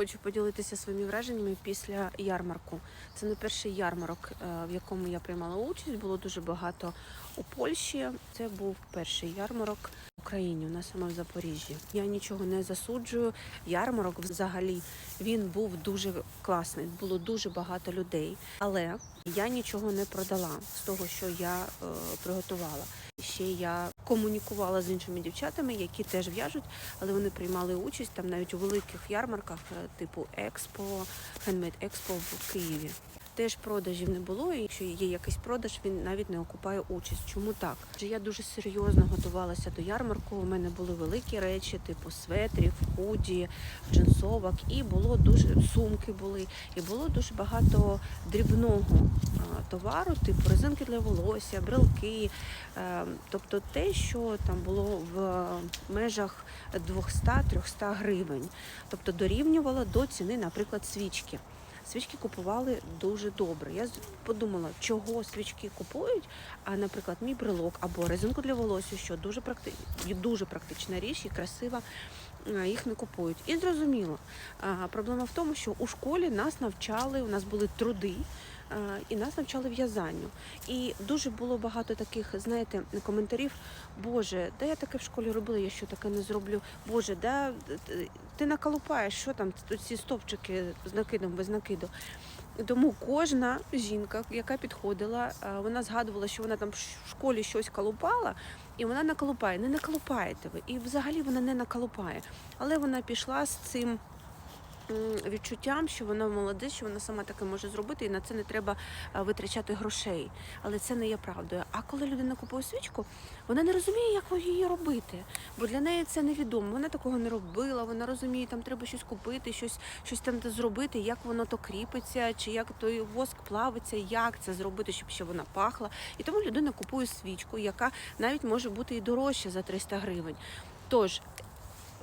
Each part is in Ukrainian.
хочу поділитися своїми враженнями після ярмарку. Це не перший ярмарок, е, в якому я приймала участь. Було дуже багато у Польщі. Це був перший ярмарок Україні, нас саме в Запоріжжі. Я нічого не засуджую. Ярмарок взагалі він був дуже класний. Було дуже багато людей, але я нічого не продала з того, що я е, приготувала. Ще я комунікувала з іншими дівчатами, які теж в'яжуть, але вони приймали участь там навіть у великих ярмарках, е, типу Експо, Хендмейд Експо в Києві. Теж продажів не було, і якщо є якийсь продаж, він навіть не окупає участь. Чому так? Я дуже серйозно готувалася до ярмарку. У мене були великі речі, типу светрів, худі, джинсовок, і було дуже сумки були, і було дуже багато дрібного товару, типу резинки для волосся, брелки, е, тобто те, що там було в межах 200-300 гривень, тобто дорівнювало до ціни, наприклад, свічки. Свічки купували дуже добре. Я подумала, чого свічки купують, а, наприклад, мій брелок або резинку для волосся, що дуже практи... дуже практична річ і красива. Їх не купують. І зрозуміло, проблема в тому, що у школі нас навчали, у нас були труди, і нас навчали в'язанню. І дуже було багато таких, знаєте, коментарів. Боже, да я таке в школі робила, я що таке не зроблю. Боже, т- ти наколупаєш, що там ці стовпчики з накидом, без накиду. Тому кожна жінка, яка підходила, вона згадувала, що вона там в школі щось колупала, і вона наколупає. Не наколупаєте ви. І взагалі вона не наколупає. Але вона пішла з цим відчуттям, що вона молодець, що вона сама таке може зробити, і на це не треба витрачати грошей. Але це не є правдою. А коли людина купує свічку, вона не розуміє, як її робити, бо для неї це невідомо. Вона такого не робила. Вона розуміє, там треба щось купити, щось, щось там зробити, як воно то кріпиться, чи як той воск плавиться, як це зробити, щоб ще вона пахла. І тому людина купує свічку, яка навіть може бути і дорожча за 300 гривень. Тож.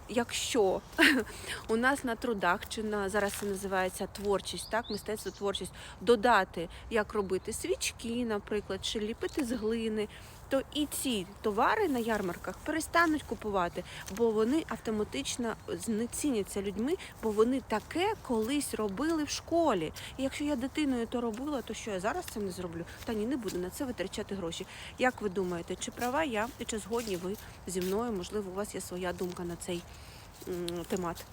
Якщо у нас на трудах чи на зараз це називається творчість, так мистецтво творчість, додати, як робити свічки, наприклад, чи ліпити з глини, то і ці товари на ярмарках перестануть купувати, бо вони автоматично знеціняться людьми, бо вони таке колись робили в школі. І якщо я дитиною то робила, то що я зараз це не зроблю? Та ні, не буду на це витрачати гроші. Як ви думаєте, чи права я і чи згодні ви зі мною? Можливо, у вас є своя думка на цей темат?